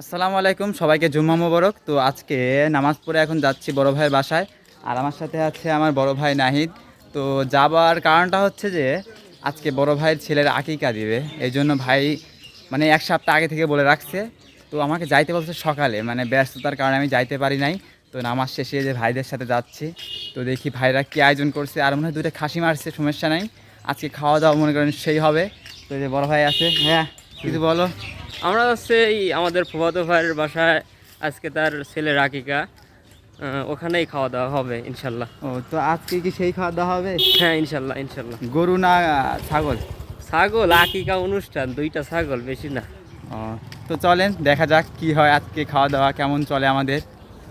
আসসালামু আলাইকুম, সবাইকে জুম্মা মোবারক। তো আজকে নামাজ পড়ে এখন যাচ্ছি বড় ভাইয়ের বাসায়। আর আমার সাথে আছে আমার বড় ভাই নাহিদ। তো যাবার কারণটা হচ্ছে যে, আজকে বড় ভাইয়ের ছেলের আকিকা দিবে। এই জন্য ভাই মানে এক সপ্তাহ আগে থেকে বলে রাখছে। তো আমাকে যাইতে বলছে সকালে মানে ব্যস্ততার কারণে আমি যাইতে পারি নাই। তো নামাজ শেষে যে ভাইদের সাথে যাচ্ছি, তো দেখি ভাইরা কী আয়োজন করছে। আর মনে হয় দুটো খাসি মারছে, সমস্যা নাই। আজকে খাওয়া দাওয়া মনে করেন সেই হবে। তো যে বড় ভাই আছে হ্যাঁ কিছু বলো। আমরা হচ্ছে এই আমাদের ফুফাতো ভাইয়ের বাসায় আজকে তার ছেলে রাকিকা ওখানেই খাওয়া দাওয়া হবে ইনশাল্লাহ। ও তো আজকে কি সেই খাওয়া দাওয়া হবে? হ্যাঁ ইনশাল্লাহ ইনশাল্লাহ। গরু না ছাগল? ছাগল আকিকা অনুষ্ঠান দুইটা ছাগল বেশি না। ও, তো চলেন দেখা যাক কি হয় আজকে খাওয়া দাওয়া কেমন চলে আমাদের।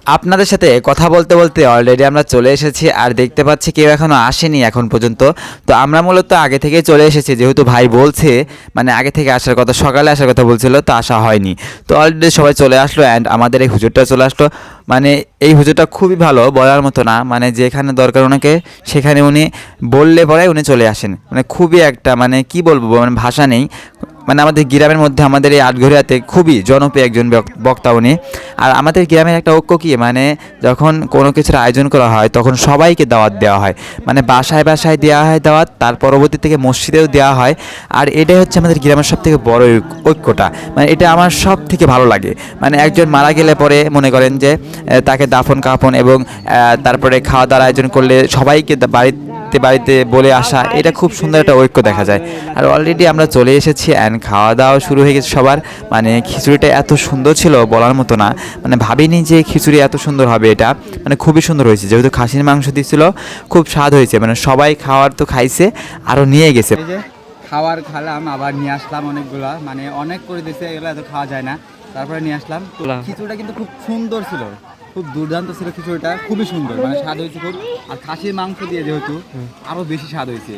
আপনাদের সাথে কথা বলতে বলতে অলরেডি আমরা চলে এসেছি আর দেখতে পাচ্ছি কেউ এখনও আসেনি এখন পর্যন্ত। তো আমরা মূলত আগে থেকে চলে এসেছি, যেহেতু ভাই বলছে মানে আগে থেকে আসার কথা, সকালে আসার কথা বলছিল, তো আসা হয়নি। তো অলরেডি সবাই চলে আসলো অ্যান্ড আমাদের এই হুজুরটা চলে আসলো। মানে এই হুজুরটা খুবই ভালো, বলার মতো না। মানে যেখানে দরকার ওনাকে, সেখানে উনি বললে পরে উনি চলে আসেন। মানে খুবই একটা মানে কি বলব মানে ভাষা নেই। মানে আমাদের গ্রামের মধ্যে আমাদের এই আটঘরিয়াতে খুবই জনপ্রিয় একজন বক- বক্তা উনি। আর আমাদের গ্রামের একটা ঐক্য কি? মানে যখন কোনো কিছুর আয়োজন করা হয়, তখন সবাইকে দাওয়াত দেওয়া হয়। মানে বাসায় বাসায় দেওয়া হয় দাওয়াত, তার পরবর্তী থেকে মসজিদেও দেওয়া হয়। আর এটাই হচ্ছে আমাদের গ্রামের সব থেকে বড় ঐক্যটা। মানে এটা আমার সব থেকে ভালো লাগে। মানে একজন মারা গেলে পরে মনে করেন যে তাকে দাফন কাফন এবং তারপরে খাওয়া দাওয়ার আয়োজন করলে সবাইকে দা- বাড়িতে বাড়িতে বলে আসা এটা খুব সুন্দর একটা ঐক্য দেখা যায়। আর অলরেডি আমরা চলে এসেছি অ্যান্ড খাওয়া দাওয়া শুরু হয়ে গেছে সবার। মানে খিচুড়িটা এত সুন্দর ছিল বলার মতো না। মানে ভাবিনি যে খিচুড়ি এত সুন্দর হবে এটা। মানে খুবই সুন্দর হয়েছে। যেহেতু খাসির মাংস দিয়েছিল খুব স্বাদ হয়েছে। মানে সবাই খাওয়ার তো খাইছে আরও নিয়ে গেছে। এই খাওয়ার খালাম আবার নিয়ে আসলাম অনেকগুলা। মানে অনেক করে দিয়েছে এগুলো এত খাওয়া যায় না। তারপরে নিয়ে আসলাম। খিচুড়িটা কিন্তু খুব সুন্দর ছিল। খুব দুর্দান্ত ছিল খিচুড়িটা, খুবই সুন্দর মানে স্বাদ হয়েছে খুব। আর খাসির মাংস দিয়ে যেহেতু আরও বেশি স্বাদ হয়েছে।